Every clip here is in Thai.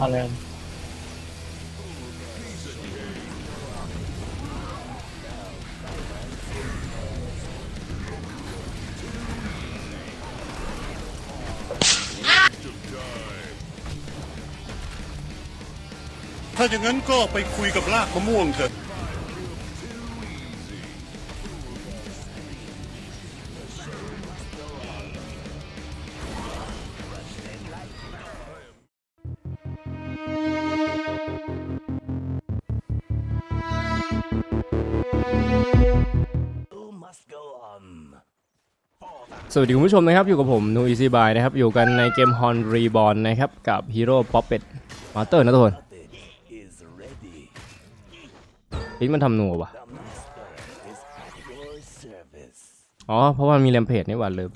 อะไรถ้าอย่างนั้นก็ไปคุยกับลากมะม่วงเถอะ สวัสดีคุณผู้ชมนะครับ อยู่กับผมนูอีซีบายนะครับ อยู่กันในเกมฮอนรีบอลนะครับ กับฮีโร่ป๊อปเป็ดมาเตอร์นะทุกคนลิ้นมันทำหนัววะอ๋อ เพราะว่ามีแรมเพจนี่หว่าเลย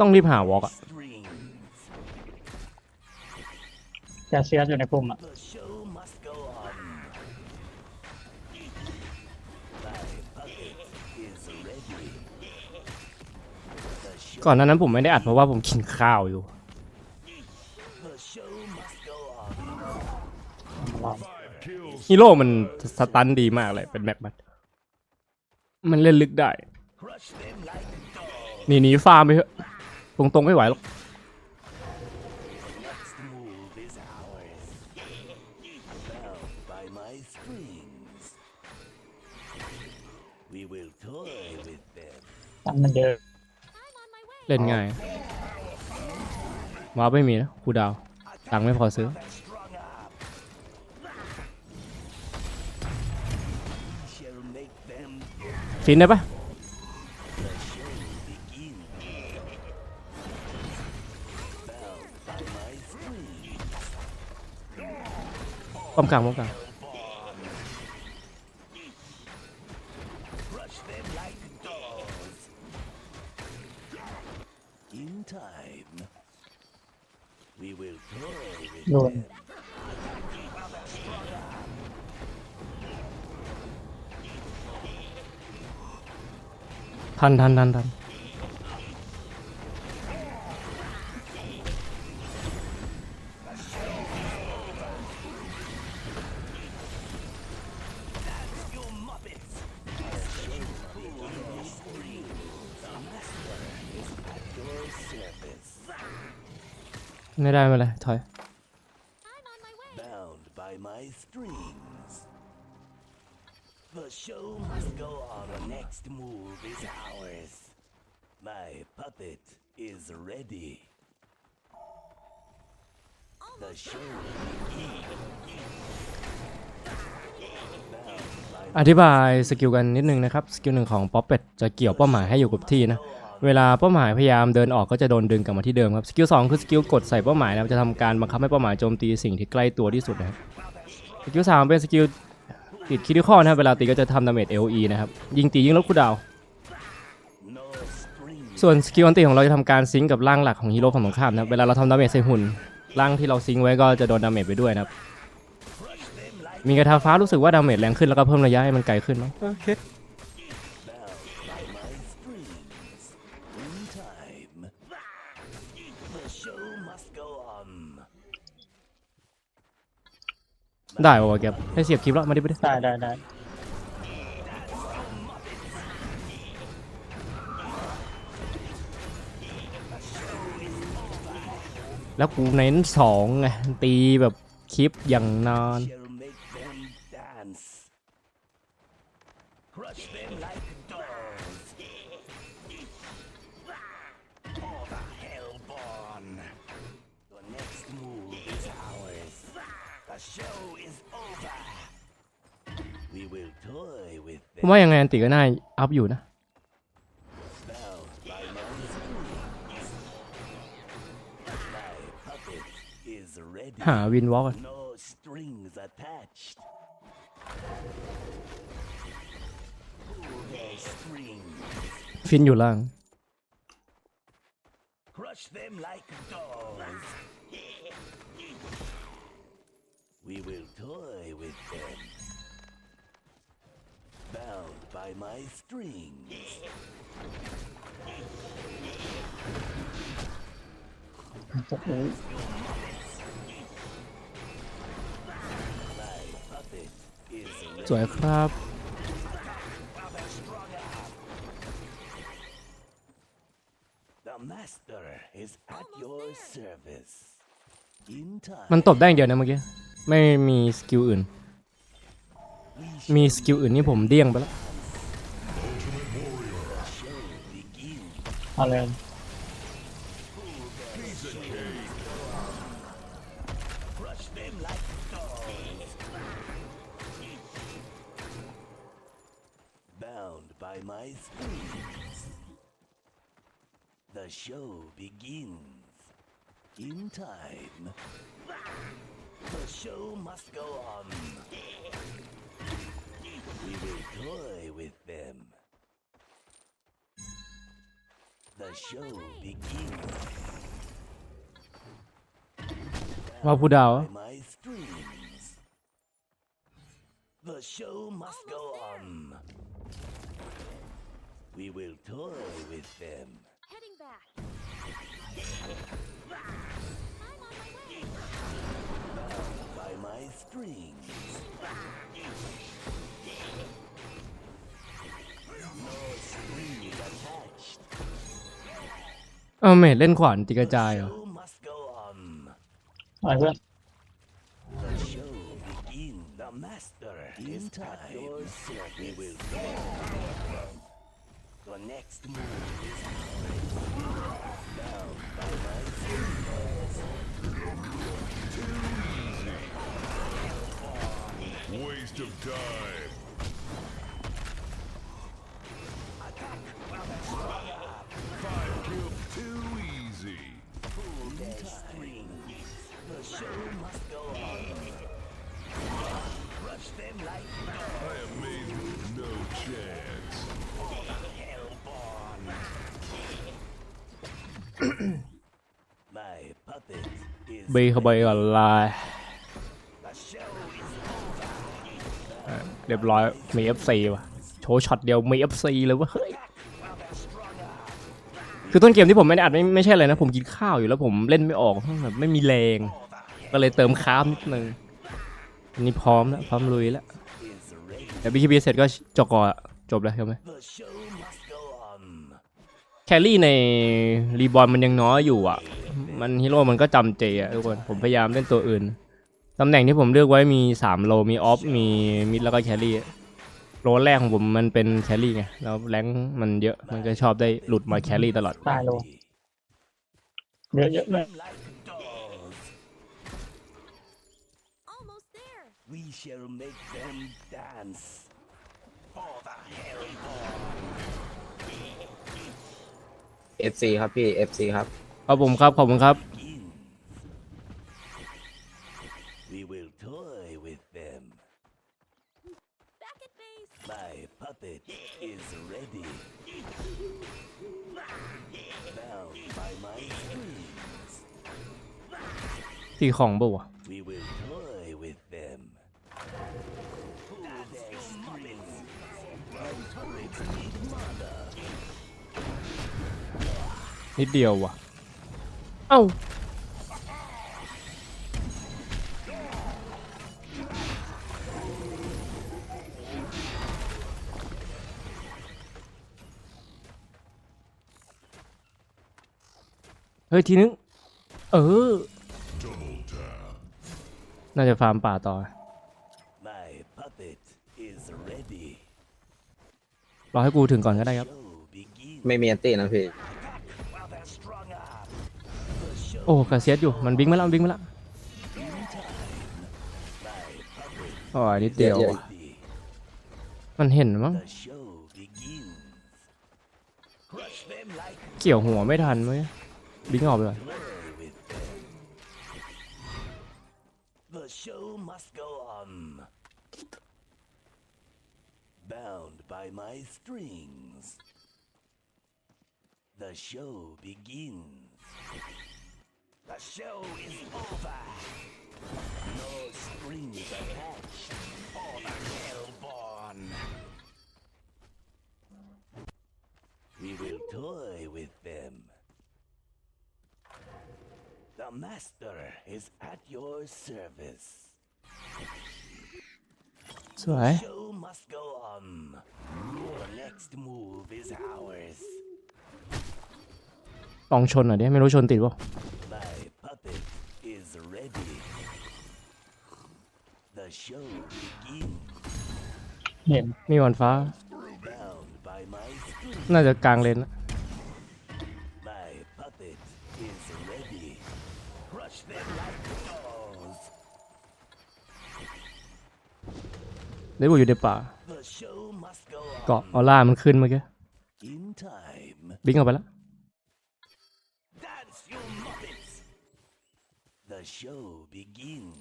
ต้องรีบหาวอล์กอะแกเซียสอยู่ในปุ่มอะ ก่อนหน้านั้นผมไม่ได้อัดเพราะว่าผมกินข้าวอยู่ ฮีโร่มันสตันดีมากเลยเป็นแม็กบัตมันเล่นลึกได้หนีหนีฟาร์มไปเถอะตรงๆไม่ไหวหรอกตังมันเยอะ เล่นง่ายว้าร์ปไม่มีนะครูดาวตังค์ไม่พอซื้อ Strung up. Shall make them ฟินได้ปะ begin. Bound by my strings. ป้อมกลางป้อมกลาง โดนทันทันทันทันไม่ได้ไม่เลยถอย by strings. The show must go on. The next move is ours. My puppet is ready. The show begins. อธิบายสกิลกันนิดนึงนะครับ สกิลหนึ่งของป๊อปเป็ดจะเกี่ยวเป้าหมายให้อยู่กับที่นะ เวลาเป้าหมายพยายามเดินออกก็จะโดนดึงกลับมาที่เดิมครับ สกิลสองคือสกิลกดใส่เป้าหมายนะครับจะทำการบังคับให้เป้าหมายโจมตีสิ่งที่ใกล้ตัวที่สุดนะครับ สกิลสามเป็นสกิลติดคิดิคอนะครับเวลาตีก็จะทำดาเมจเอโนะครับยิงตียิงลดคูดาว ส่วนสกิลอันตีของเราจะทำการซิงกับร่างหลักของฮีโร่ของตรงข้ามนะครับเวลาเราทำดาเมจใส่หุ่นร่างที่เราซิงไว้ก็จะโดนดาเมจไปด้วยนะครับมีกระทาฟ้ารู้สึกว่าดาเมจแรงขึ้นแล้วก็เพิ่มระยะให้มันไกลขึ้นมั้ง okay. ได้ป่าวะแกให้เสียบคลิปแล้วมาดิไปดิได้ได้ได้แล้วกูเน้นสองไงตีแบบคลิปอย่างนาน ผมว่ายังไงอันติก็น่าอัพอยู่นะ หาวินวอล์กฟินอยู่ล่าง We. Bound by by my strings. โอ้โห My puppet is สวยครับ The master is at your service. In time, มันตบได้อย่างเดียวนะเมื่อกี้ ไม่มีสกิลอื่น we มีสกิลอื่นนี่ผมเดี้ยงไปแล้ว Ale... Bound by my screams. The show begins. In time. The show must go on. We will toy with them. Show begins. ว่าผู้ดาว by my strings. The show must go on. We will toy with them. Heading back. I'm on my way. By my strings. เออเมดเล่นขวานตีกระจายเหรอ Show must go on. เอาเพื่อน The show begins. The show must go on. Rush them like I am made with no chance. hellborn. My puppet is บีเข้าไปก่อนลาย the show is เรียบร้อยมี FC ว่ะ โชว์ช็อตเดียวมี FC เลยเว่าเฮ้ยคือต้นเกมที่ผมไม่ได้อัดไม่ไม่ใช่อะไรนะ ผมกินข้าวอยู่แล้วผมเล่นไม่ออกแบบไม่มีแรง ก็เลยเติมคาร์บนิดนึงอันนี้พร้อมแล้วพร้อมลุยแล้ว is ready. เดี๋ยวบีคีบีเสร็จก็จบก่อจบแล้วใช่ไหมแครี่ในรีบอลมันยังน้อยอยู่อะ มันฮีโร่มันก็จำเจอะทุกคนผมพยายามเล่นตัวอื่นตำแหน่งที่ผมเลือกไว้มี 3 โล มีออฟ มีมิดแล้วก็แครี่ โลแรกของผมมันเป็นแครี่ไง แล้วแรงมันเยอะ มันก็ชอบได้หลุดมาแครี่ตลอด ตายโล เยอะเยอะเลย we shall make them dance. For the hellborn. FC ครับพี่ FC ครับ ขอบผมครับ ขอบคุณครับ begins. We will toy with them. Back at base. My puppet is ready. Bound by my strings. ตีของเปล่าวะ นิดเดียววะเอ้าเฮ้ยทีนึง เออ น่าจะฟาร์มป่าต่อ My puppet is ready. รอให้กูถึงก่อนก็ได้ครับ Show begins. ไม่มีอันตีนะพี่ โอ้กระเซียดอยู่มันบิงมาแล้วมันบิงมาแล้ว in time. My puppet อ๋อนิดเดียวเดี๋ยวว่ะ ready. มันเห็นมั้ง The show begins. Crush them like เกี่ยวหัวไม่ทันมั้ยบิงออกไปก่อน play with them. The show must go on. Bound by my strings. The show begins. The show is over. No strings attached. For the hellborn. toy with them. The master is at your service. สวย Show must go on. The next move is ours. ลองชนหน่อยดิ ไม่รู้ชนติดป่ะ The show begins. เห็นมีวันฟ้า Bound by my string. น่าจะกลางเลนนะ My puppet is ready. Crush them like dolls. ได้บุอยู่ในป่า The show must go เกาะ on. ออร่ามันขึ้นเมื่อกี้ In time. บิงออกไปแล้ว Dance, you muppets! The show begins.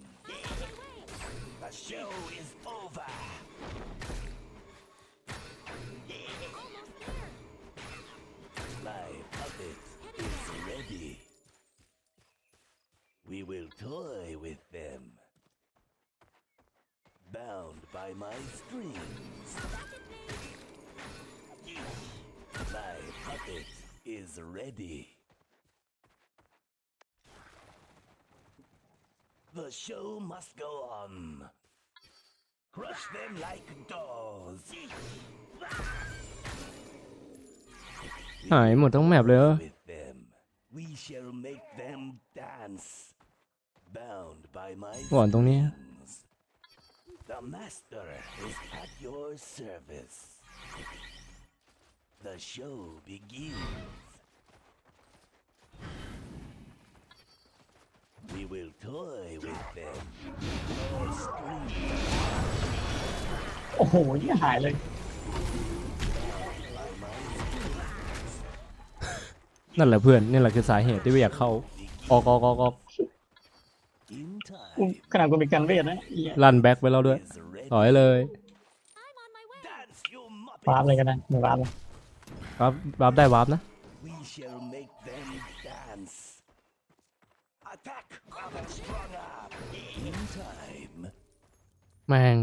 The show is over. My puppet is ready. We will toy with them. Bound by my strings. My puppet is ready. The show must go on. Crush them like dolls. หายหมดทั้งแมปเลยเหรอ With them, we shall make them dance. Bound by my หวานตรงนี้ strings. The master is at your service. The show begins. We will toy with them. No strings โอ้โหยี่หายเลย by my strings. นั่นแหละเพื่อนนี่แหละคือสาเหตุที่ไม่อยากเข้า ออกออกออกออก In กู time ขนาดกูมีการเวทนะเหี้ยลั่นแบ็คไปแล้วด้วย is ready. ถอยเลย I'm on my way. Dance, you วาร์ป muppets. เลยก็ได้มึงวาร์ปเลยวาร์ปวาร์ปได้วาร์ปนะ We shall make them dance. Attack while they're strung up. In time, แม่ง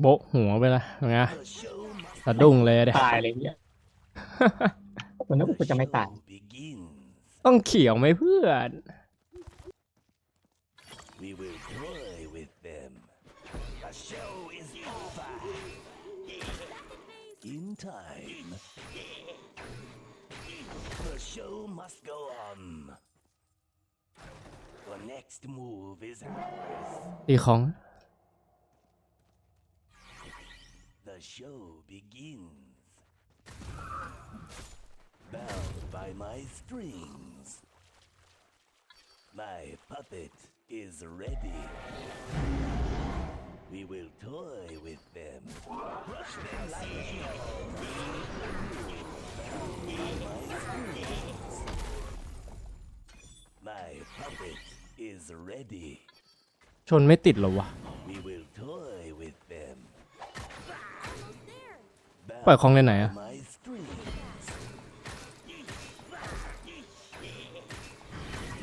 โบะหัวไปละไง the show must สะดุ้งเลยเด้ตายเลยเนี่ยกูนึกว่ากูจะไม่ตาย begins. ต้องเขียวไหมเพื่อน We will toy with them. The show is over. In time, the show must go on. ตีของ The show begins. Bound by my strings. My puppet is ready. We will toy with them. Crush them like dolls. Bound by my strings. My puppet is ready. ชนไม่ติดเหรอวะ We will toy with them. Almost there. ปล่อยของในไหนอะ my strings.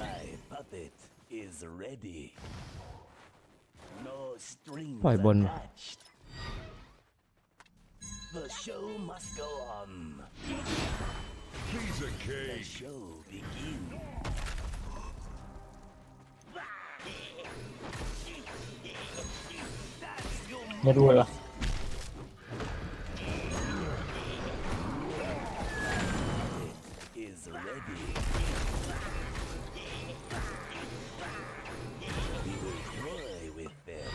My puppet is ready. No strings ปล่อยบน attached. The show must go on. Piece of The cake. show begins. ไม่รู้เลยวะ is ready. We will toy with them.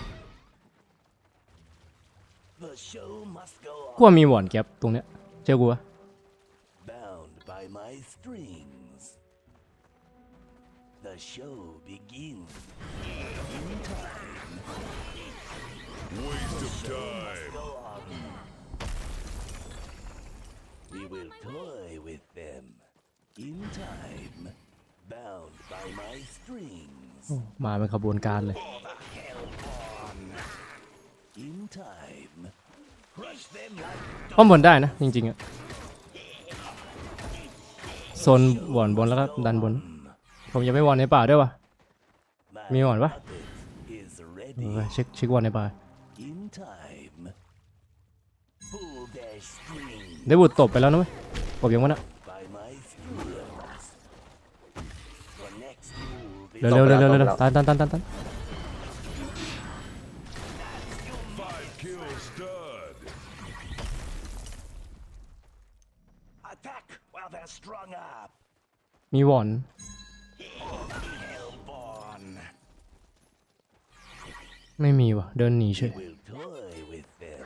The show must go กูว่า on, มีหวอนแก๊ปตรงเนี้ยเชื่อกูวะ my strings. มาเป็นขบวนการเลย In time, crush them like ป้อมบนได้นะ จริงๆอะโซนหวอนบนแล้วก็ดันบน ผมยังไม่วอนในป่าด้วยวะ my มีหวอนปะ puppet is เอ ready. อเช็คเช็ควอนในป่า In time, pull their strings ได้บุตรตบไปแล้วนะเว้ยตบยังวะน่ะ by my เร็วเร็วเร็วเร็วเร็วตันตันตันตันตัน Five kill stud. Attack while they're strung up. มีหวอน Hellborn ไม่มีวะเดินหนีเฉย will toy with them.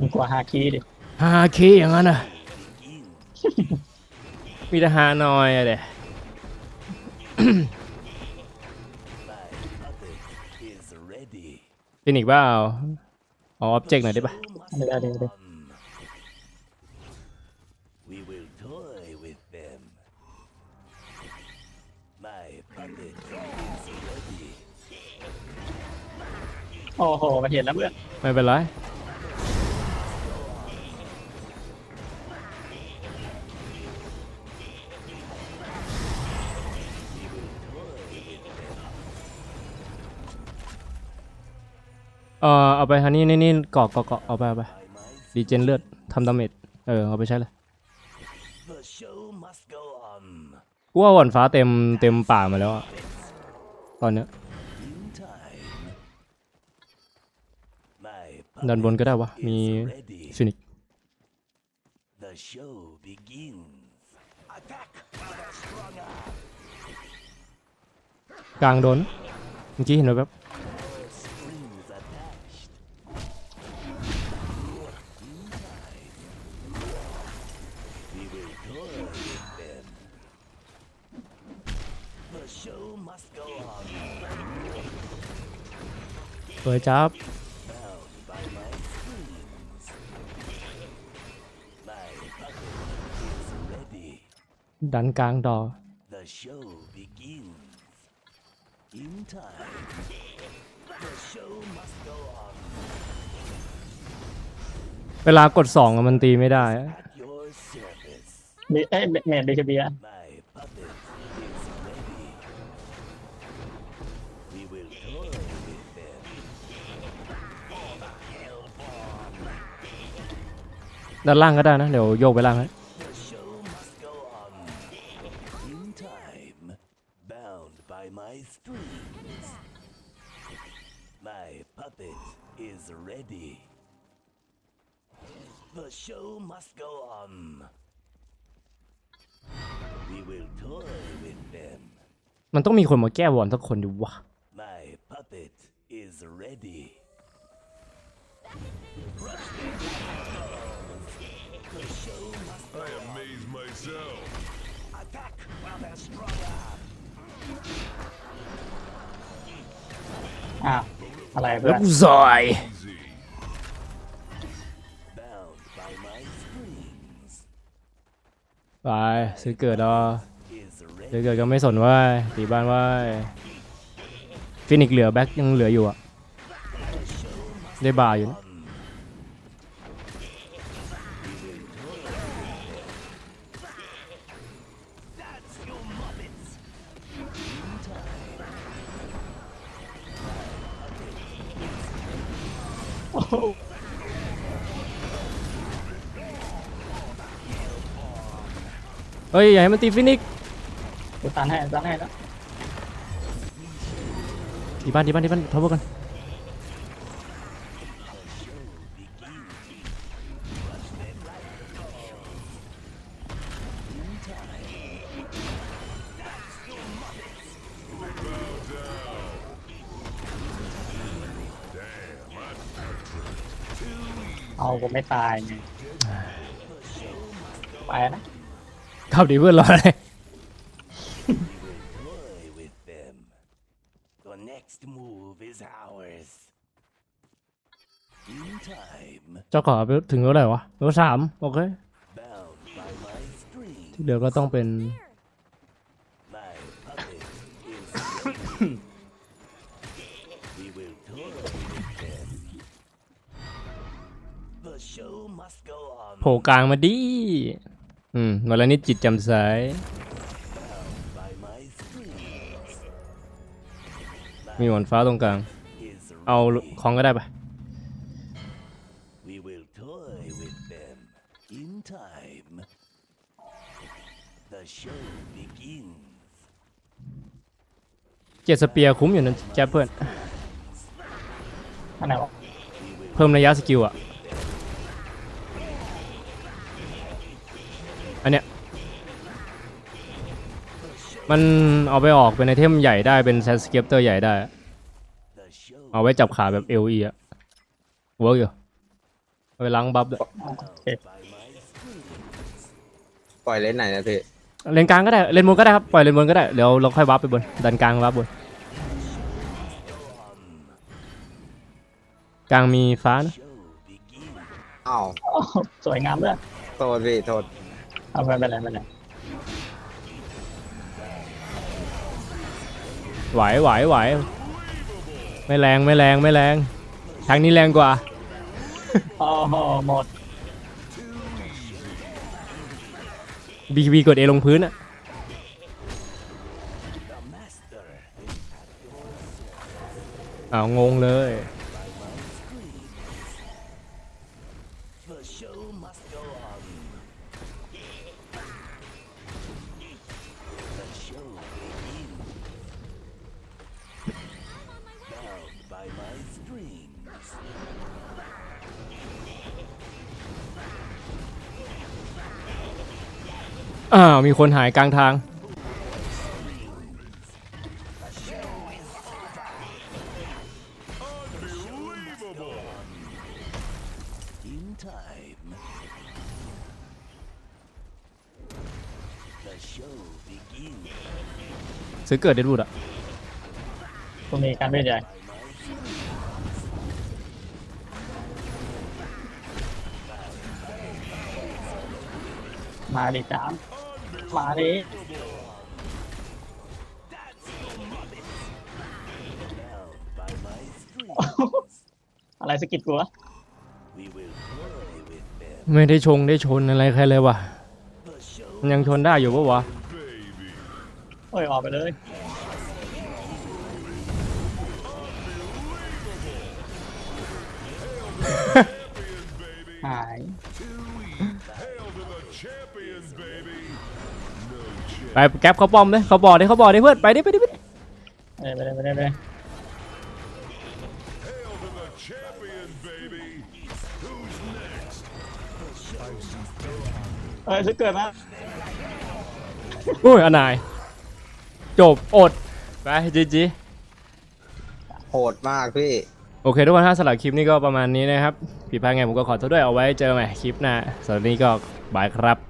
มีกว่าฮาคีดิฮาเคอย่างนั้นอะ Begin. มีแต่ฮานอยอะเด็ ฟินิกบ้าเอาเอาออบเจกต์หน่อยได้ปะ Show must ไม่ได้เลยเลย on. We will toy with them. My puppet is ready. โอ้โหมันเห็นแล้วเพื่อนไม่เป็นไร เออเอาไปฮันนี่นี่นี่เกาะเกาะเกาะเอาไปเอาไปดีเจนเลือดทำดาเมจเออเอาไปใช้เลยกูว่าหวอนฟ้าเต็มเต็มป่ามาแล้วอะตอนเนี้ยดันบนก็ได้วะมีฟินิกกลางโดนเมื่อกี้เห็นไหมแบบ ยจับดันกลางดอเวลากดสองมันตีไม่ได้ มีเอ้ยแมนดชเบีย ด้านล่างก็ได้นะ เดี๋ยวโยกไปล่างให้มันต้องมีคนมาแก้วอนสักคนดิวะ My puppet is ready. Rush I amaze myself. attack while they're strung up. อ้าวอะไรเพื่แล้อวนกูซอย Easy. Bound by my strings ไปซื้อเกิดอะ is ซื้อ ready. เกิดก็ไม่สนว่าตีบ้านว่าฟินิกเหลือแบ็คยังเหลืออยู่อะได้บาร์อยู่นะ เฮ้ยอย่าให้มันตีฟินิกกูตันให้ตันให้แล้วตีบ้านตีบ้านตีบ้านทบกันเอากูไม่ตายไงไปนะ ขับดีเพื่อนรออะไร Toy with them. The next move is ours. In time. เจ้าขอไปถึงเท่าไหร่วะเท่าสามโอเค Bound by my strings. ที่เหลือก็ต้องเป็น My puppet is ready. we will toy with them. The show must go on. โผล่กลางมาดิ อืมวันละนิดจิตแจำใส by my strings. มีหวานฟ้าตรงกลาง Is เอา ready. ของก็ได้ปะ We will toy with them. In time. The show begins. เจ็ดสเปียร์คุ้มอยู่นะแจ๊บเพื่อนอันไหนวะเพิ่มระยะสกิลอะ อันเนี้ย มันเอาไปออกเป็นไอเทมใหญ่ได้เป็นแซนสเก็ปเตอร์ใหญ่ได้ The show เอาไว้จับขาแบบเอลีอะเวิร์กอยู่เอาไปล้างบัฟด้วยโอเคปล่อยเล่นไหนนะพี่เลนกลางก็ได้เลนบนก็ได้ครับปล่อยเลนบนก็ได้เดี๋ยวเราค่อยวับไปบนดันกลางวับบนกลางมีฟ้านะ show begins. อ้าวโอ้โหสวยงามเลยโทษพี่โทษ เอาไปไปเลยไปเลยไหวไหวไหวไม่แรงไม่แรงไม่แรง ทางนี้แรงกว่า โอ้โหหมด บีบีกดเอลงพื้นอะ The master อ้าวงงเลย อ้าวมีคนหายกลางทาง In time. The show begins. ซื้อเกิดเดดวูดอะตรงนี้การเวทใหญ่มาดิจาม มาดิ By my strings. อะไรสะกิดกูวะ We will play with them. ไม่ได้ชงได้ชนอะไรใครเลยว่ะ The show มันยังชนได้อยู่ปะวะ Baby. เอ้ยออกไปเลยหาย ไปแก๊ปเขาปอมเลยเขาบอกเลยเขาบอกเลยเพื่อนไปดิไปดิไปดิไปเลยไปเลยไปเลยไปเลย Hail to the champion, baby. Who's next? เอ้ยซื้อเกิดมาอุ้ยอนายจบอดไปจีจีโหดมากพี่ โอเค ทุกคนถ้าสำหรับคลิปนี้ก็ประมาณนี้นะครับผิดพลาดไงผมก็ขอโทษด้วยเอาไว้เจอใหม่คลิปหน้าสำหรับวันนี้ก็บายครับ